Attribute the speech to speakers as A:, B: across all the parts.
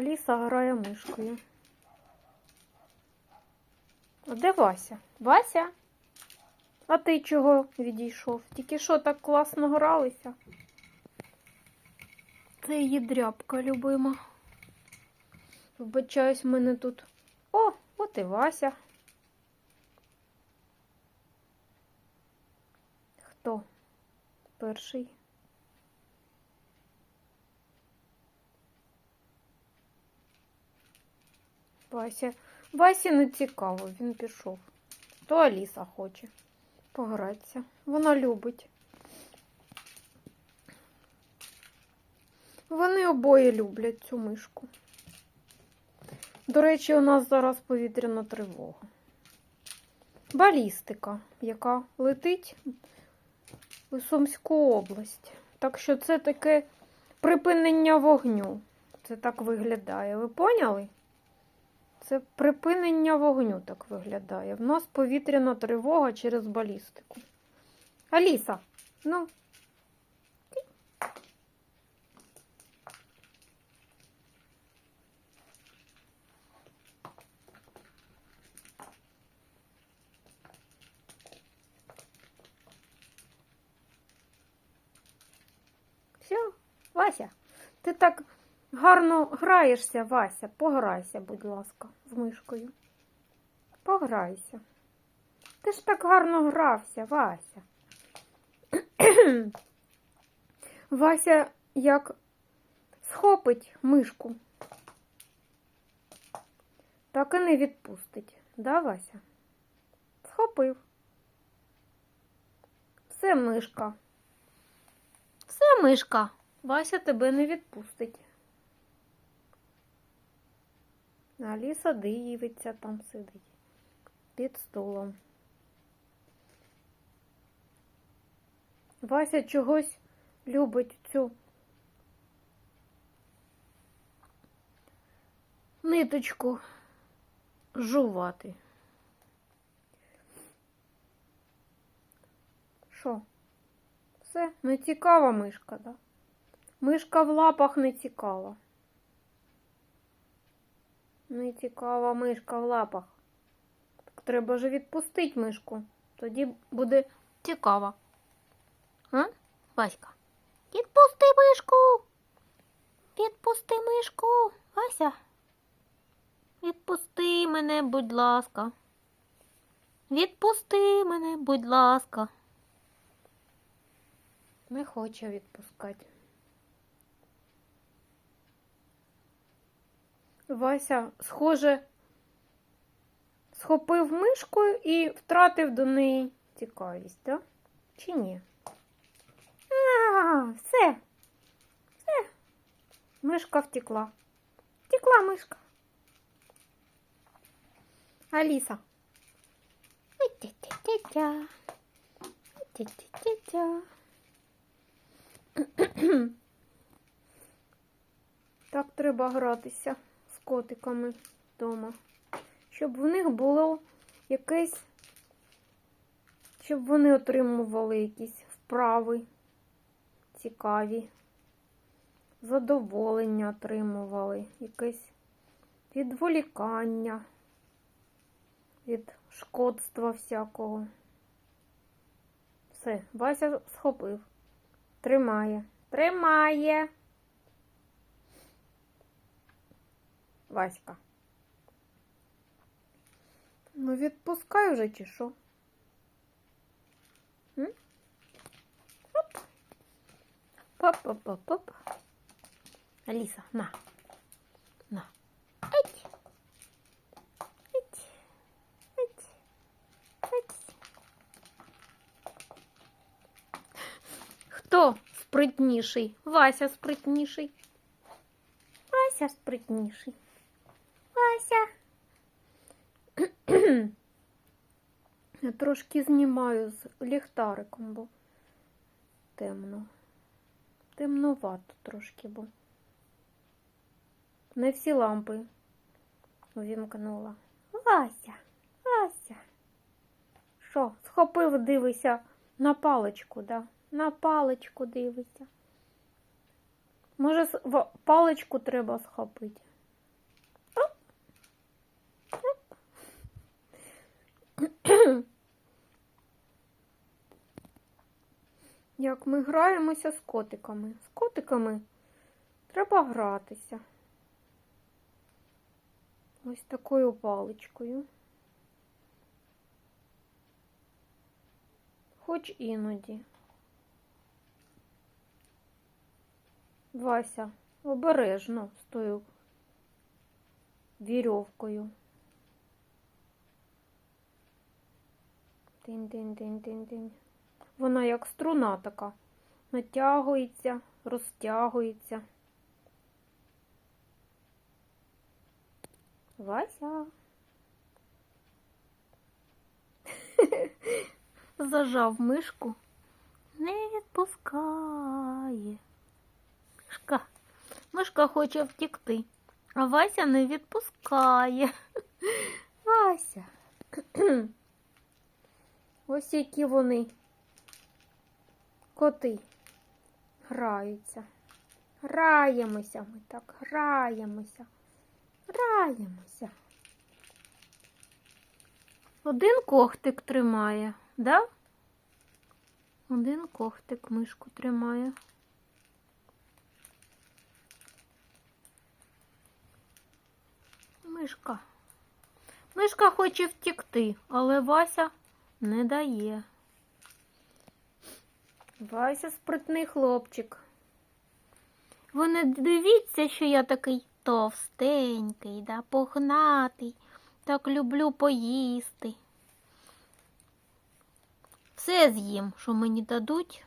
A: Аліса грає мишкою. А де Вася? Вася? А ти чого відійшов? Тільки що так класно гралися? Це її дрябка любима. Вбачаюсь, в мене тут. О, от і Вася. Хто? Перший. Вася. Васі не цікаво, він пішов. То Аліса хоче погратися. Вона любить. Вони обоє люблять цю мишку. До речі, у нас зараз повітряна тривога. Балістика, яка летить у Сумську область. Так що це таке припинення вогню. Це так виглядає. Ви поняли? Це припинення вогню так виглядає. В нас повітряна тривога через балістику. Аліса, ну. Все, Вася, ти так гарно граєшся, Вася. Пограйся, будь ласка, з мишкою. Пограйся. Ти ж так гарно грався, Вася. Вася як схопить мишку, так і не відпустить. Да, Вася? Схопив. Все мишка. Все мишка. Вася тебе не відпустить. Аліса дивиться, там сидить під столом. Вася чогось любить цю ниточку жувати. Що? Все, не цікава мишка, да? Мишка в лапах не цікава. Не цікава мишка в лапах. Так треба ж відпустити мишку. Тоді буде цікаво. А? Васька. Відпусти мишку. Відпусти мишку. Вася. Відпусти мене, будь ласка. Відпусти мене, будь ласка. Не хоче відпускати. Вася, схоже, схопив мишку і втратив до неї цікавість, так? Чи ні? А, все. Все. Мишка втекла. Втекла мишка. Аліса. Тя-тя-тя-тя. Так треба гратися котиками вдома. Щоб в них було якесь, щоб вони отримували якісь вправи цікаві, задоволення отримували, якесь відволікання від шкодства всякого. Все, Вася схопив. Тримає. Тримає. Васька. Ну, відпускай вже чи що? М? Оп. Поп-поп-поп-поп. Аліса, на. На. Еть. Еть. Еть. Еть. Хто спритніший? Вася спритніший. Вася спритніший. Трошки знімаю з ліхтариком, бо темно. Темновато трошки, бо не всі лампи увімкнула. Вася, Вася. Що, схопив, дивися на паличку, да? На паличку дивися. Може, паличку треба схопити. Як ми граємося з котиками. З котиками треба гратися. Ось такою паличкою. Хоч іноді. Вася, обережно з тою вірьовкою. Тин-тин-тин-тин-тин. Вона як струна така. Натягується, розтягується. Вася. Зажав мишку. Не відпускає. Мишка. Мишка хоче втікти, а Вася не відпускає. Вася. Ось які вони коти граються. Граємося ми так, граємося, граємося. Один когтик тримає, да? Один когтик мишку тримає. Мишка. Мишка хоче втікти, але Вася не дає. Вася спритний хлопчик. Ви не дивіться, що я такий товстенький, да, погнатий, так люблю поїсти. Все з'їм, що мені дадуть.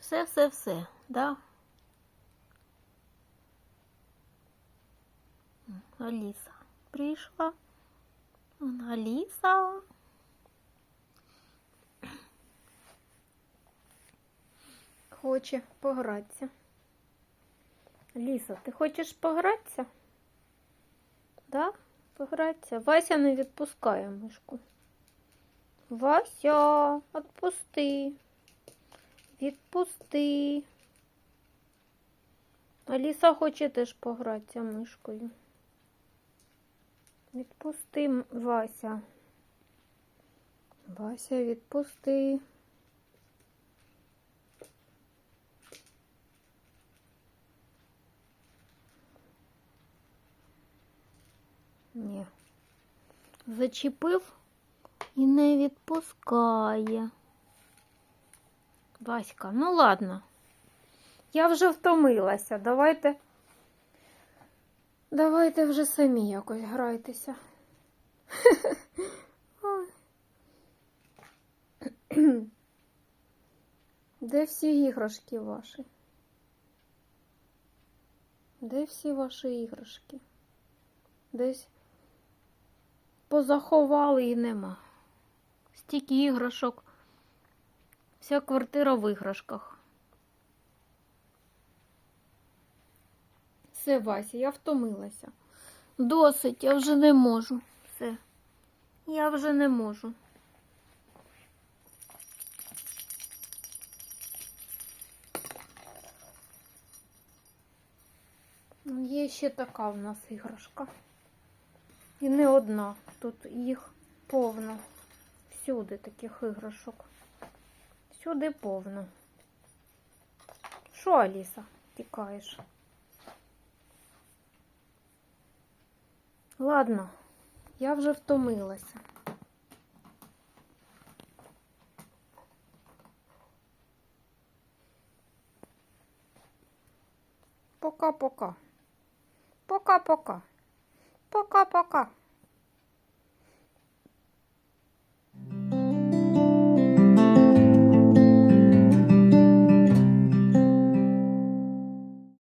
A: Все, все, все, да? Аліса прийшла. Аліса. Хоче погратися. Ліса, ти хочеш погратися? Да? Погратися. Вася не відпускає мишку. Вася, відпусти. Відпусти. Аліса хоче теж погратися мишкою. Відпусти, Вася. Вася, відпусти. Ні. Зачепив і не відпускає. Васька, ну ладно. Я вже втомилася. Давайте. Давайте вже самі якось грайтеся. Де всі іграшки ваші? Де всі ваші іграшки? Десь позаховали і нема. Стільки іграшок. Вся квартира в іграшках. Все, Вася, я втомилася. Досить, я вже не можу. Все. Я вже не можу. Ну, Є ще така в нас іграшка. І не одна. Тут їх повно. Всюди таких іграшок. Всюди повно. Що, Аліса, тікаєш? Ладно, я вже втомилася. Пока-пока. Пока-пока. Пока-пока.